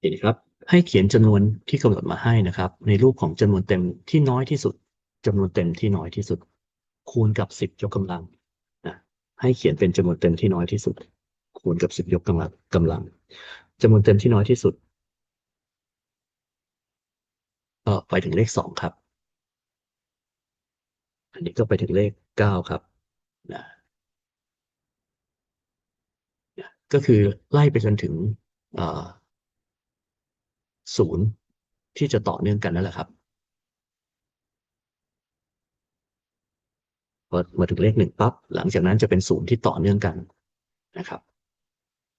เห็นครับ ให้เขียนจำนวนที่กำหนดมาให้นะครับ ในรูปของจำนวนเต็มที่น้อยที่สุดจำนวนเต็มที่น้อยที่สุด คูณกับสิบยกกำลังนะให้เขียนเป็นจำนวนเต็มที่น้อยที่สุด คูณกับสิบยกกำลังกำลังจำนวนเต็มที่น้อยที่สุดก็ไปถึงเลขสองครับ อันนี้ก็ไปถึงเลขเก้าครับนะนะก็คือไล่ไปจนถึง ศูนย์ที่จะต่อเนื่องกันนั่นแหละครับพอมาถึงเลขหนึ่งปั๊บหลังจากนั้นจะเป็นศูนย์ที่ต่อเนื่องกันนะครับ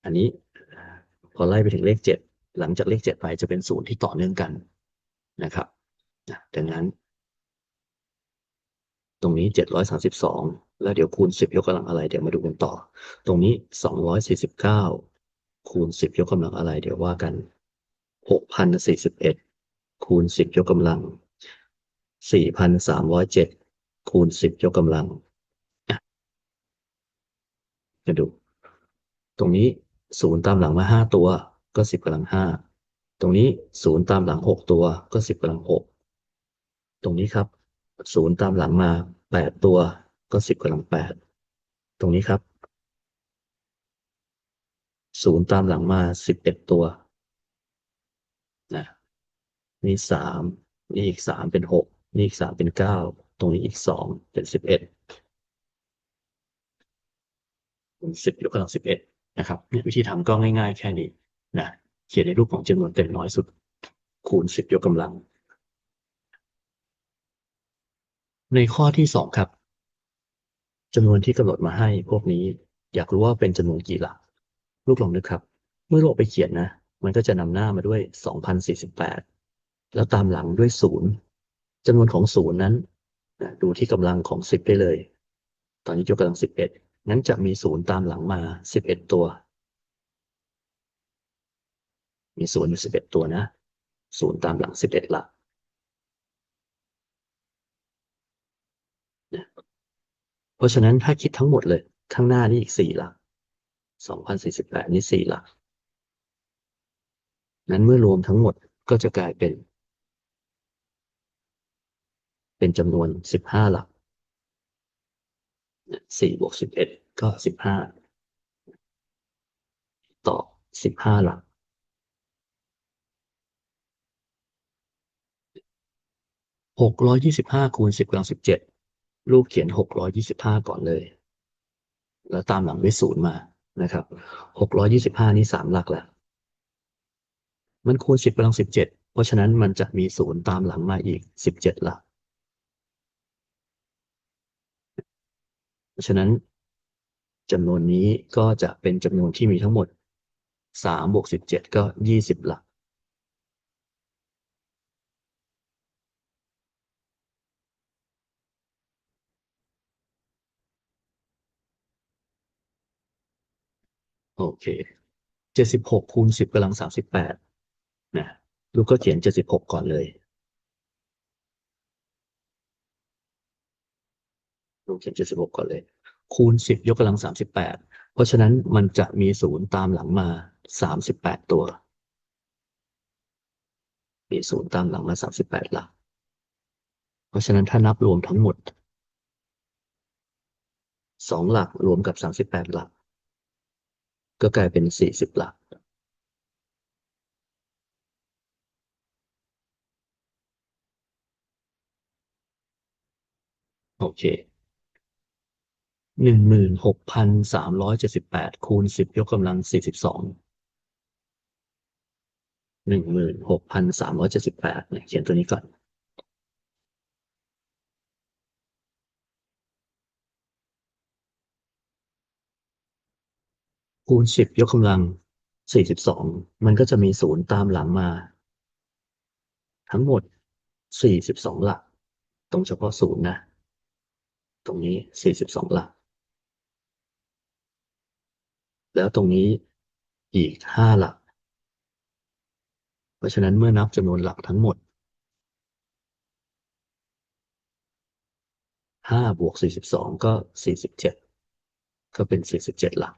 อันนี้พอไล่ไปถึงเลขเจ็ดหลังจากเลขเจ็ดไปจะเป็นศูนย์ที่ต่อเนื่องกันนะครับดังนั้น ตรงนี้เจ็ดร้อยสาสิบสองแล้วเดี๋ยวคูณสิบยกกำลังอะไร เดี๋ยวมาดูกันต่อ ตรงนี้สองร้อยสี่สิบเก้าคูณสิบยกกำลังอะไร เดี๋ยวว่ากัน หกพันสี่สิบเอ็ดคูณสิบยกกำลังสี่พันสามร้อยเจ็ดคูณสิบยกกำลังจะดู ตรงนี้ศูนย์ตามหลังมาห้าตัว ก็สิบกำลังห้าตรงนี้ศูนย์ตามหลังหกตัว ก็สิบกำลังหกตรงนี้ครับศูนย์ตามหลังมาแปดตัว ก็สิบกำลังแปดตรงนี้ครับศูนย์ตามหลังมาสิบเอ็ดตัว นะนี่สามนี่อีกสามเป็นหกนี่อีกสามเป็นเก้าตรงนี้อีกสองเป็นสิบเอ็ดสิบยกกำลังสิบเอ็ดนะครับเนี่ยวิธีทำก็ง่ายๆ แค่นี้นะเขียนในรูปของจำนวนเต็มน้อยสุด คูณสิบยกกำลัง ในข้อที่สองครับจำนวนที่กำหนดมาให้พวกนี้ อยากรู้ว่าเป็นจำนวนกี่หลัก ลูกลองนึกครับ เมื่อเราไปเขียนนะ มันก็จะนำหน้ามาด้วยสองพันสี่สิบแล้วตามหลังด้วยศูนย์จำนวนของศูนย์นั้น ดูที่กำลังของสิบได้เลย ตอนนี้ยกกำลังสิบเอ็ดนั้นจะมีศูนย์ตามหลังมาสิบเอ็ดตัว มีศูนย์อยู่สิบเอ็ดตัวนะศูนย์ตามหลังสิบเอ็ดหลักเพราะฉะนั้นถ้าคิดทั้งหมดเลย ข้างหน้านี่อีกสี่หลักสองพันสี่สิบแปดนี่สี่หลัก นั้นเมื่อรวมทั้งหมดก็จะกลายเป็น เป็นจำนวนสิบห้าหลักสี่บวกสิบเอ็ดก็สิบห้าต่อสิบห้าหลักหกร้อยยี่สิบห้าคูณสิบกำลังสิบเจ็ดลูกเขียนหกร้อยยี่สิบห้าก่อนเลย แล้วตามหลังด้วยศูนย์มานะครับหกร้อยี่สิบห้านี่สามหลักแหล้ว มันคูณสิบกำลังสิบเจ็ดเพราะฉะนั้นมันจะมีศูนย์ตามหลังมาอีกสิบเจ็ดหลักเพราะฉะนั้นจำนวนนี้ก็จะเป็นจำนวนที่มีทั้งหมดสามบวกสิบเจ็ดก็ยี่สิบหลัก โอเคเจ็ดสิบหกคูณสิบกำลังสามสิบแปด นะลูกก็เขียนเจ็ดสิบหกก่อนเลยลูกเขียนเจ็ดสิบหกก่อนเลย คูณสิบยกกำลังสามสิบแปดเพราะฉะนั้นมันจะมีศูนย์ตามหลังมาสามสิบแปดตัว มีศูนย์ตามหลังมาสามสิบแปดหลัก เพราะฉะนั้นถ้านับรวมทั้งหมดสองหลักรวมกับสามสิบแปดหลัก ก็กลายเป็นสี่สิบหลัก โอเคหนึ่งหมื่นหกพันสามร้อยเจ็ดสิบแปดคูณสิบยกกำลังสี่สิบสองหนึ่งหมื่นหกพันสามร้อยเจ็ดสิบแปดเนี่ยเขียนตัวนี้ก่อนคูณสิบยกกำลังสี่สิบสองมันก็จะมีศูนย์ตามหลังมา ทั้งหมดสี่สิบสองหลัก ตรงเฉพาะศูนย์นะ ตรงนี้สี่สิบสองหลัก แล้วตรงนี้อีกห้าหลัก เพราะฉะนั้นเมื่อนับจำนวนหลักทั้งหมดห้าบวกสี่สิบสองก็สี่สิบเจ็ดก็เป็นสี่สิบเจ็ดหลัก